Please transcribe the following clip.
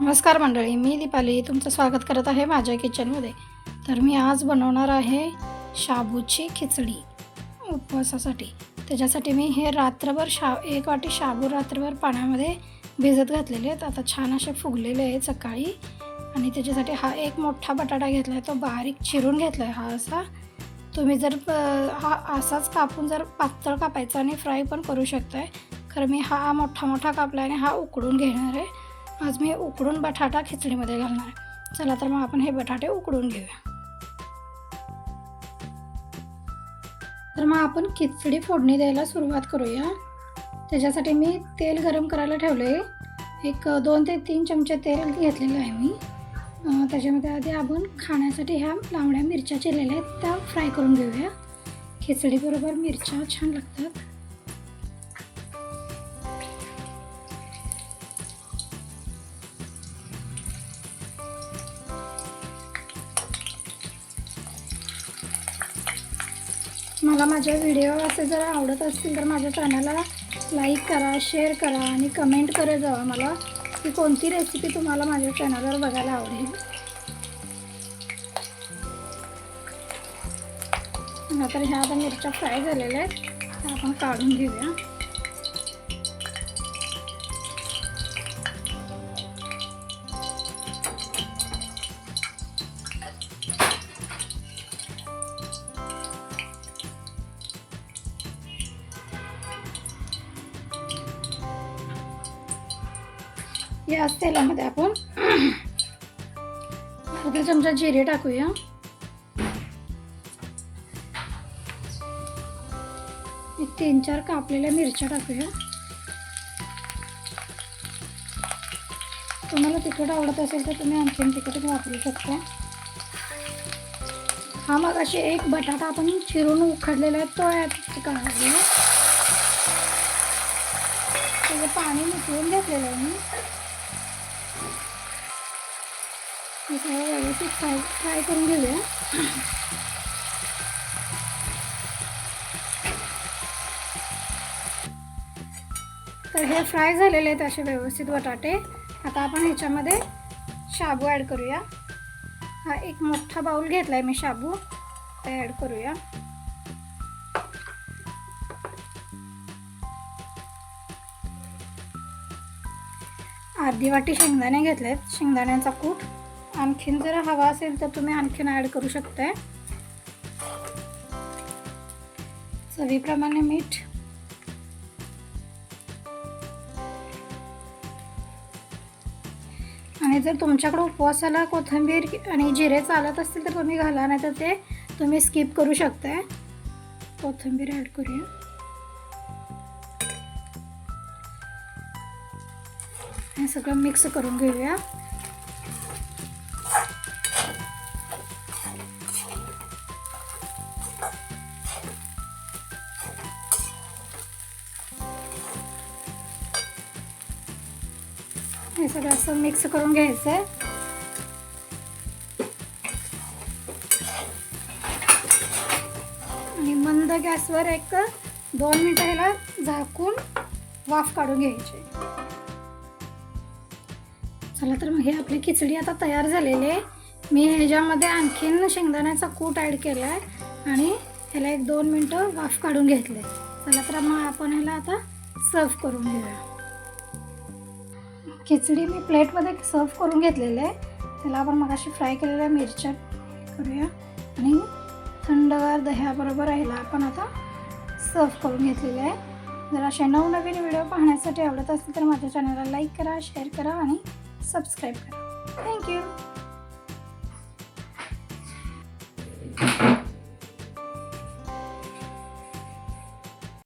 नमस्कार मंडळी मी दीपाली तुमचं स्वागत करत आहे माझ्या किचनमध्ये. तर मी आज बनवणार आहे शाबूची खिचडी उपवासासाठी. त्याच्यासाठी मी हे रात्रभर शा एक वाटी शाबू रात्रभर पाण्यामध्ये भिजत घातलेले आहेत. आता छान असे फुगलेले आहेत सकाळी. आणि त्याच्यासाठी हा एक मोठा बटाटा घेतला आहे तो बारीक चिरून घेतला आहे हा असा. तुम्ही जर हा असाच कापून जर पातळ कापायचा आणि फ्राय पण करू शकताय. खरं मी हा मोठा मोठा कापला आणि हा उकडून घेणार आहे. आज मी उकडून बटाटा खिचडीमध्ये घालणार आहे. चला तर मग आपण हे बटाटे उकडून घेऊया. तर मग आपण खिचडी फोडणी द्यायला सुरुवात करूया. त्याच्यासाठी मी तेल गरम करायला ठेवले एक दोन ते तीन चमचे तेल घेतलेलं आहे मी. त्याच्यामध्ये आधी आपण खाण्यासाठी ह्या लांबड्या मिरच्या चिरलेल्या आहेत त्या फ्राय करून घेऊया. खिचडीबरोबर मिरच्या छान लागतात. मला माझ्या व्हिडिओ असे जर आवडत असतील तर माझ्या चॅनलला लाईक करा शेअर करा आणि कमेंट करत जावा मला की कोणती रेसिपी तुम्हाला माझ्या चॅनलवर बघायला आवडेल. तर ह्या आता मिरच्या फ्राय झालेल्या आहेत आपण काढून घेऊया. याच तेलामध्ये आपण अर्धा चमचा जिरे टाकूया. एक तीन चार कापलेल्या मिरच्या टाकूया. तुम्हाला तिखट आवडत असेल तर तुम्ही आणखीन तिखट वापरू शकता. हा मग असे एक बटाटा आपण चिरून उखडलेला आहे तो यात काढूया त्याचं पाणी मिसळून घेतलेलं आहे मी. हे सगळं व्यवस्थित फ्राय फ्राय करून घेऊया. तर हे फ्राय झालेले आहेत असे व्यवस्थित बटाटे. आता आपण ह्याच्यामध्ये शाबू ॲड करूया. हा एक मोठा बाऊल घेतला आहे मी शाबू. ते ॲड करूया. अर्धी वाटी शेंगदाणे घेतले आहेत शेंगदाण्याचा कूट. आणखीन जर हवा असेल तर तुम्ही आणखीन ॲड करू शकताय. चवीप्रमाणे मीठ. आणि जर तुमच्याकडे उपवासाला कोथिंबीर आणि जिरे चालत असतील तर तुम्ही घाला नाही तर ते तुम्ही स्किप करू शकताय. कोथिंबीर ॲड करूया. हे सगळं मिक्स करून घेऊया. हे सगळं असं मिक्स करून घ्यायचं आहे आणि मंद गॅसवर एक दोन मिनटं ह्याला झाकून वाफ काढून घ्यायची. चला तर मग हे आपली खिचडी आता तयार झालेली आहे. मी ह्याच्यामध्ये आणखीन शेंगदाण्याचा कूट ॲड केला आहे आणि ह्याला एक दोन मिनटं वाफ काढून घेतले चला तर मग आपण ह्याला आता सर्व करून घेऊया. खिचडी मी प्लेटमध्ये सर्व करून घेतलेलं आहे. त्याला आपण मगाशी फ्राय केलेल्या मिरच्या करूया. आणि थंडगार दह्याबरोबर ह्याला आपण आता सर्व करून घेतलेले आहे. जर असे नवनवीन व्हिडिओ पाहण्यासाठी आवडत असतील तर माझ्या चॅनलला लाईक करा शेअर करा आणि सबस्क्राईब करा. थँक्यू